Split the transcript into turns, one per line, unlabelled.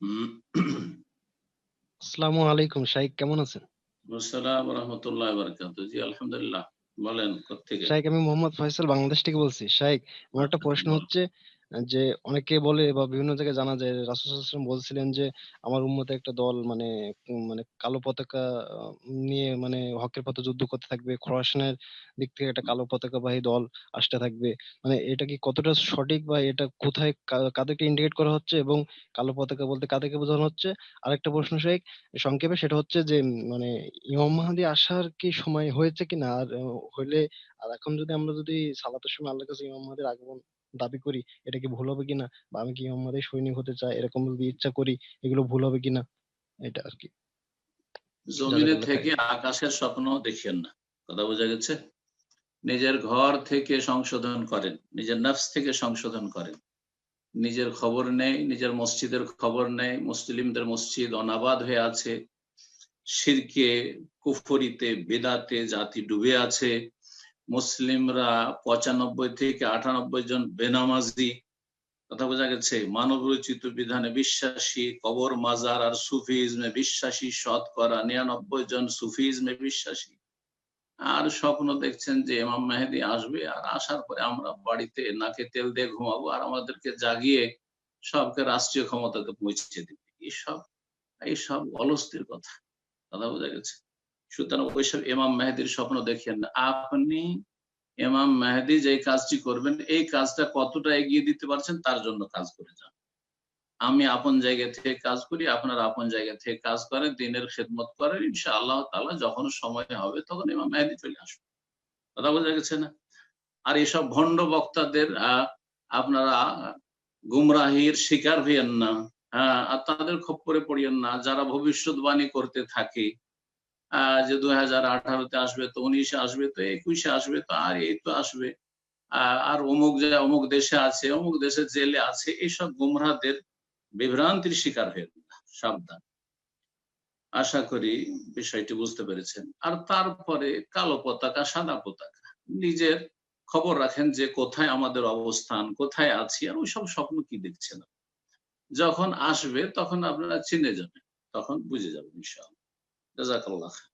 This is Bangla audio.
আসসালামু আলাইকুম শাইখ কেমন আছেন?
আসসালাম রহমতুল্লাহ বারাকাতু জি আলহামদুলিল্লাহ বলেন কোথেকে
শাইখ আমি মোহাম্মদ ফয়সাল বাংলাদেশ থেকে বলছি। শাইখ আমার একটা প্রশ্ন হচ্ছে যে অনেকে বলে বা বিভিন্ন জায়গায় জানা যায়, রাসূল বলছিলেন যে, আমার উম্মতে একটা দল মানে মানে কালো পতাকা নিয়ে মানে হকের পথে যুদ্ধ করতে থাকবে, খোরাসানের দিক থেকে একটা কালো পতাকাবাহী দল আসতে থাকবে। মানে এটা কি কতটা সঠিক বা এটা কোথায় কাদেরকে ইন্ডিকেট করা হচ্ছে এবং কালো পতাকা বলতে কাদেরকে বোঝানো হচ্ছে? আরেকটা প্রশ্ন শেখ, সংক্ষেপে সেটা হচ্ছে যে মানে ইমাম মাহাদি আসার কি সময় হয়েছে কিনা? আর হইলে আর এখন যদি আমরা যদি সালাতের সময় আল্লাহর কাছে ইমাম মাহাদির আগমন দাবি করি এটা কি ভুল হবে কিনা? বা আমি কি মাহাদির সৈনিক হতে চাই? এরকম যদি ইচ্ছা করি এগুলো ভুল হবে কিনা? এটা আর কি
জমিনে থেকে আকাশের স্বপ্ন দেখিয়েন না। কথা বোঝা গেছে? নিজের ঘর থেকে সংশোধন করেন নিজের নফস থেকে সংশোধন করেন। নিজের খবর নেই নিজের মসজিদের খবর নেই মুসলিমদের মসজিদ অনাবাদ হয়ে আছে শিরকে কুফরিতে বেদাতে জাতি ডুবে আছে। মুসলিমরা পঁচানব্বই থেকে আটানব্বই জন বেনামাজি, কথা বোঝা গেছে মানব রচিত বিধানে বিশ্বাসী, কবর মাজার আর সুফিজমে বিশ্বাসী, শতকরা নিরানব্বই জন সুফিজমে বিশ্বাসী। আর স্বপ্ন দেখছেন যে ইমাম মেহেদি আসবে আর আসার পরে আমরা বাড়িতে নাকে তেল দিয়ে ঘুমাবো আর আমাদেরকে জাগিয়ে সবকে রাষ্ট্রীয় ক্ষমতাকে পৌঁছে দিবে। এইসব এইসব অলস্তির কথা কথা বোঝা গেছে। সুতরাং ওইসব ইমাম মেহেদির স্বপ্ন দেখেন না আপনি এমাম মেহেদি যে কাজটি করবেন, এই কাজটা কতটা এগিয়ে দিতে পারছেন তার জন্য কাজ করে যান। আমি আপন জায়গা থেকে কাজ করি, আপনারা আপন জায়গা থেকে কাজ করেন দিনের খেদমত করেন ইনশা আল্লাহ তালা যখন সময় হবে তখন ইমাম মেহেদি চলে আসবে। কথা বোঝা গেছে না? আর এসব ভণ্ড বক্তাদের আপনারা গুমরাহির শিকার হইয়েন না হ্যাঁ আর তাদের খপ্পরে পড়িয়েন না, যারা ভবিষ্যৎবাণী করতে থাকে যে দুই হাজার আঠারোতে আসবে, তো উনিশে আসবে, তো একুশে আসবে, তো আর এই তো আসবে। আর অমুক যে, অমুক দেশে আছে, অমুক দেশে জেলে আছে এইসব গুমরাহদের বিভ্রান্তির শিকার হয়ে সাবধান। আশা করি বিষয়টি বুঝতে পেরেছেন। আর তারপরে কালো পতাকা, সাদা পতাকা। নিজের খবর রাখেন যে কোথায় আমাদের অবস্থান, কোথায় আছি, আর ওইসব স্বপ্ন কি দেখছেন? যখন আসবে, তখন আপনারা চিনে যাবেন, তখন বুঝে যাবেন جزاك الله خير.